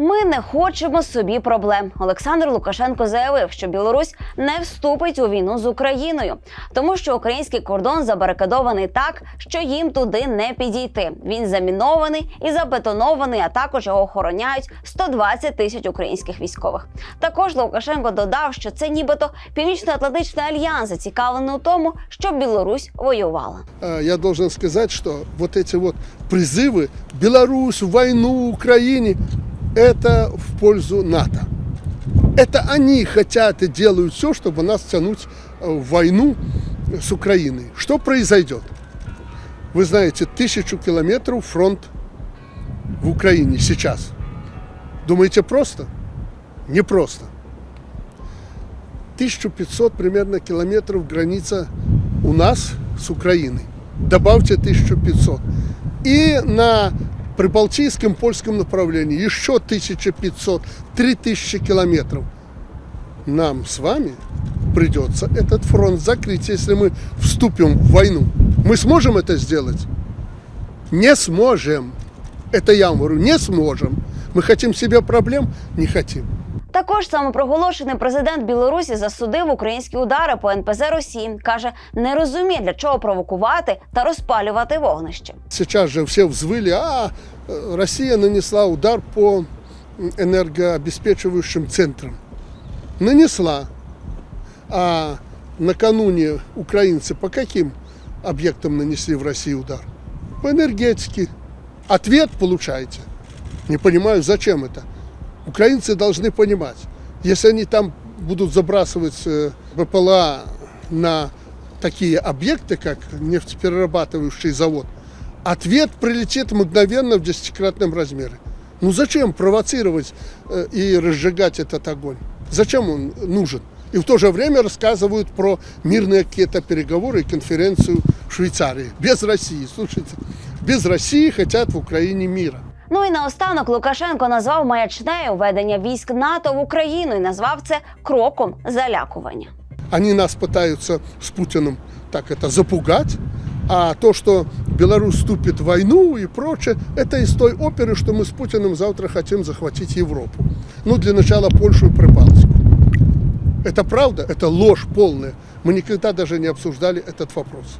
Ми не хочемо собі проблем. Олександр Лукашенко заявив, що Білорусь не вступить у війну з Україною, тому що український кордон забарикадований так, що їм туди не підійти. Він замінований і забетонований, а також його охороняють 120 тисяч українських військових. Також Лукашенко додав, що це нібито Північно-Атлантичний альянс зацікавлений у тому, щоб Білорусь воювала. А, я должен сказать, что вот эти вот призывы Беларусь, войну, Украине, Это в пользу НАТО. Это они хотят и делают все, чтобы нас тянуть э, в войну с Украиной. Что произойдет? Вы знаете, тысячу километров фронт в Украине сейчас. Думаете, просто? Не просто. 1500 примерно километров граница у нас с Украиной. Добавьте 1500. И на прибалтийском польском направлении еще 1500, 3000 километров. Нам с вами придется этот фронт закрыть, если мы вступим в войну. Мы сможем это сделать? Не сможем. Это я вам говорю, не сможем. Мы хотим себе проблем? Не хотим. Також самопроголошений президент Білорусі засудив українські удари по НПЗ Росії. каже, не розуміє для чого провокувати та розпалювати вогнище. Сейчас же все взвыли, а э, Россия нанесла удар по энергообеспечивающим центрам. Нанесла. А накануне украинцы по каким объектам нанесли в России удар? По энергетике. Ответ получаете. Не понимаю, зачем это. Украинцы должны понимать, если они там будут забрасывать э, БПЛА на такие объекты, как нефтеперерабатывающий завод, ответ прилетит мгновенно в десятикратном размере. Ну зачем провоцировать э, и разжигать этот огонь? Зачем он нужен? И в то же время рассказывают про мирные какие-то переговоры и конференцию в Швейцарии. Без России, слушайте. Без России хотят в Украине мира. Ну і наостанок Лукашенко назвав маячнею введення військ НАТО в Україну і назвав це кроком залякування. Они нас пытаются с Путиным так это запугать, а то, что Беларусь вступит в войну и прочее, это из той оперы, что мы с Путиным завтра хотим захватить Европу. Ну, для начала Польшу и Прибалтику. Это правда? Это ложь полная. Мы никогда даже не обсуждали этот вопрос.